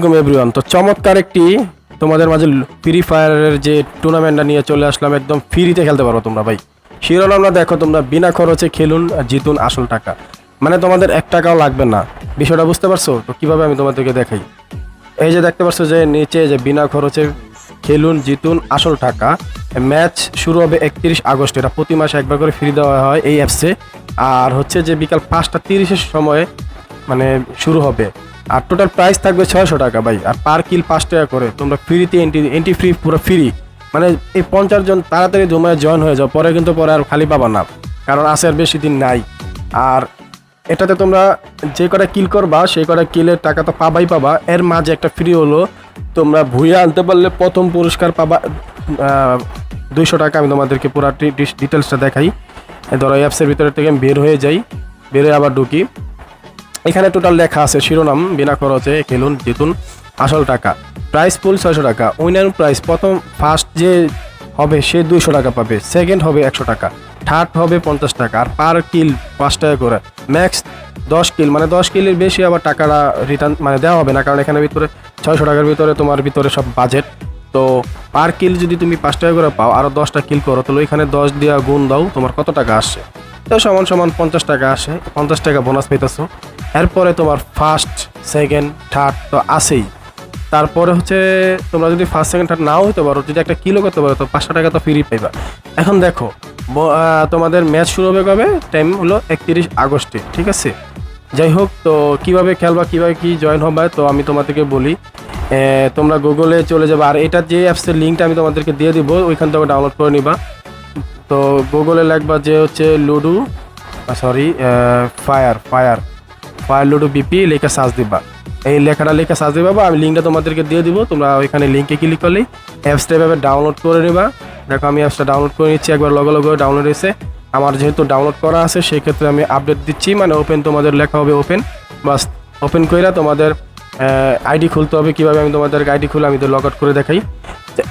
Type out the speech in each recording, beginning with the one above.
আসসালামাইকুম এভরিওয়ান তো চমৎকার একটি তোমাদের মাঝে ফ্রি ফায়ারের যে টুর্নামেন্টটা নিয়ে চলে আসলাম, একদম ফ্রিতে খেলতে পারো তোমরা ভাই। শিরোনামটা দেখো তোমরা, বিনা খরচে খেলুন আর জিতুন আসল টাকা। মানে তোমাদের এক টাকাও লাগবে না। বিষয়টা বুঝতে পারছ? তো কীভাবে আমি তোমাদেরকে দেখাই? এই যে দেখতে পাচ্ছ যে নিচে যে বিনা খরচে খেলুন, জিতুন আসল টাকা। ম্যাচ শুরু হবে একত্রিশ আগস্ট। এটা প্রতি মাসে একবার করে ফ্রি দেওয়া হয় এই অ্যাপসে আর হচ্ছে যে বিকাল পাঁচটা তিরিশের সময় মানে শুরু হবে। আর টোটাল প্রাইস থাকবে ছয়শো টাকা ভাই। আর পার কিল পাঁচ টাকা করে। তোমরা ফ্রিতে এন্ট্রি এন্ট্রি ফ্রি পুরো ফ্রি মানে এই পঞ্চাশ জন তাড়াতাড়ি জমায় জয়েন হয়ে যাও। পরে কিন্তু পরে আর খালি পাবা না। কারণ আসে আর বেশি দিন নাই। আর এটাতে তোমরা যে কটা কিল করবা, সেই কটা কিলের টাকা তো পাবাই পাবা। এর মাঝে একটা ফ্রি হলো। তোমরা ভুইয়া আনতে পারলে প্রথম পুরস্কার পাবা। দুইশো টাকা আমি তোমাদেরকে পুরো ডিটেলসটা দেখাই। ধরো অ্যাপসের ভিতরে থেকে আমি বের হয়ে যাই। বের হয়ে আবার ঢুকি। এখানে টোটাল লেখা আছে শিরোনাম, বিনা খরচে খেলুন, জিতুন, আসল টাকা। প্রাইস পুল ছয়শো টাকা। উইনার প্রাইস প্রথম ফার্স্ট যে হবে সে দুইশো টাকা পাবে। সেকেন্ড হবে একশো টাকা। থার্ড হবে পঞ্চাশ টাকা। আর পার কিল পাঁচ টাকা করে। ম্যাক্স দশ কিল মানে দশ কিলের বেশি আবার টাকাটা রিটার্ন মানে দেওয়া হবে না। কারণ এখানে ভিতরে ছয়শো টাকার ভিতরে তোমার ভিতরে সব বাজেট তো পার কিল যদি তুমি পাঁচ টাকা করে পাও আরও দশটা কিল করো, তাহলে ওইখানে দশ দিয়া গুণ দাও, তোমার কত টাকা আসছে তো সমান সমান পঞ্চাশ টাকা আসে। পঞ্চাশ টাকা বোনাস পেতেছো এরপরে তোমার ফার্স্ট সেকেন্ড থার্ড তো আসেই তারপরে হচ্ছে তোমরা যদি ফার্স্ট সেকেন্ড থার্ড নাও হতে পারো, যদি একটা কিলো করতে পারো, তো পাঁচশো টাকা তো ফ্রি পাইবা। এখন দেখো তোমাদের ম্যাচ শুরু হবে কবে? টাইম হলো একত্রিশ আগস্টে, ঠিক আছে? যাই হোক, তো কীভাবে খেলবা, কীভাবে কি জয়েন হবে, তো আমি তোমাদেরকে বলি। তোমরা গুগলে চলে যাবে, আর এটা যে অ্যাপসের লিঙ্কটা আমি তোমাদেরকে দিয়ে দিব, ওইখান থেকে ডাউনলোড করে নিবা। তো গুগলে লিখবা যে হচ্ছে ludo sorry fire fire fire ludo BP লেখা সার্চ দিবা। এই লেখাটা লেখা সার্চ দিবা বা আমি লিঙ্কটা তোমাদেরকে দিয়ে দিব, তোমরা ওইখানে লিঙ্কে ক্লিক করলেই অ্যাপসটা এভাবে ডাউনলোড করে নিবা। দেখো, আমি অ্যাপসটা ডাউনলোড করে নিচ্ছি, একবার লগে লগে ডাউনলোড এসে আমার যেহেতু ডাউনলোড করা আছে সেই ক্ষেত্রে আমি আপডেট দিচ্ছি মানে ওপেন তোমাদের লেখা হবে ওপেন বাস ওপেন কইরা তোমাদের আইডি খুলতে হবে, কীভাবে আমি তোমাদের আইডি খুলে আমি তো লগ আউট করে দেখাই।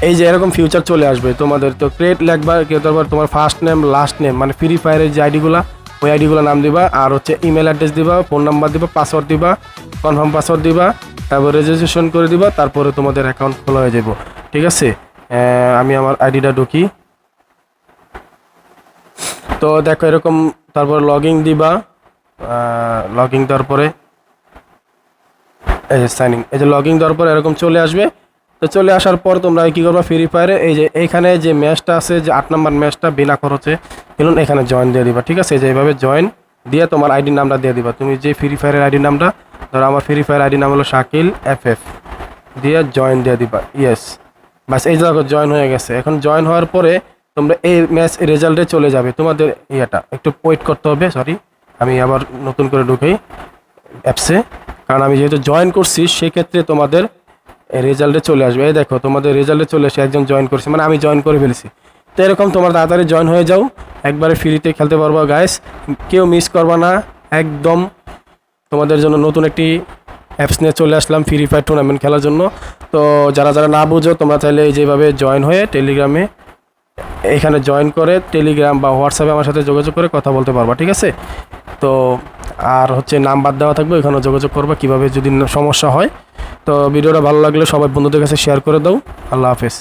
এই যে এরকম ফিউচার চলে আসবে তোমাদের। তো ক্রিয়েট লেখবা কেউ তোমার ফার্স্ট নেম লাস্ট নেম মানে ফ্রি ফায়ারের যে আইডিগুলো ওই আইডিগুলো নাম দিবা, আর হচ্ছে ইমেল অ্যাড্রেস দিবা ফোন নাম্বার দিবা পাসওয়ার্ড দিবা কনফার্ম পাসওয়ার্ড দিবা, তারপর রেজিস্ট্রেশন করে দিবা, তারপরে তোমাদের অ্যাকাউন্ট খোলা হয়ে যাব। ঠিক আছে? আমি আমার আইডিটা ঢুকি। তো দেখো এরকম, তারপর লগইন দিবা। লগইন দেওয়ার পরে, এই যে সাইনিং এই যে লগইন দেওয়ার পর এরকম চলে আসবে। তো চলে আসার পর তোমরা কি করবা? ফ্রি ফায়ারে এই যে এখানে যে ম্যাচটা আছে, যে আট নাম্বার ম্যাচটা বিনা খরচে, খেলুন, এখানে জয়েন দিয়ে দিবা, ঠিক আছে? যে এইভাবে জয়েন দিয়ে তোমার আইডি নামটা দিয়ে দিবা। তুমি যে ফ্রি ফায়ারের আইডি নামটা, ধরো আমার ফ্রি ফায়ার আইডি নাম হলো শাকিল এফ এফ দিয়ে জয়েন দিয়ে দিবা। ইয়েস বাস এই দেখো জয়েন হয়ে গেছে। এখন জয়েন হওয়ার পরে তোমরা এই ম্যাচ রেজাল্টে চলে যাবে। তোমাদের ইয়েটা, একটু ওয়েট করতে হবে সরি আমি আবার নতুন করে ঢুকেই অ্যাপসে। কারণ আমি যেহেতু জয়েন করছি, সেক্ষেত্রে তোমাদের রেজাল্টে চলে আসবে। এই দেখো, তোমাদের রেজাল্টে চলে এসে একজন জয়েন করছে। মানে আমি জয়েন করে ফেলেছি। তো এরকম তোমার তাড়াতাড়ি জয়েন হয়ে যাও। একবারে ফ্রিতে খেলতে পারবা গাইস কেউ মিস করবা না। একদম তোমাদের জন্য নতুন একটি অ্যাপস নিয়ে চলে আসলাম ফ্রি ফায়ার টুর্নামেন্ট খেলার জন্য। তো যারা যারা না বুঝো, তোমরা চাইলে যেভাবে জয়েন হয়ে টেলিগ্রামে এখানে জয়েন করে টেলিগ্রাম বা হোয়াটসঅ্যাপে আমার সাথে যোগাযোগ করে কথা বলতে পারবা, ঠিক আছে? তো আর হচ্ছে নাম্বার দেওয়া থাকবে এখানে যোগাযোগ করবা কীভাবে যদি সমস্যা হয়। তো ভিডিওটা ভালো লাগলে সবাই বন্ধুদের কাছে শেয়ার করে দাও। আল্লাহ হাফেজ।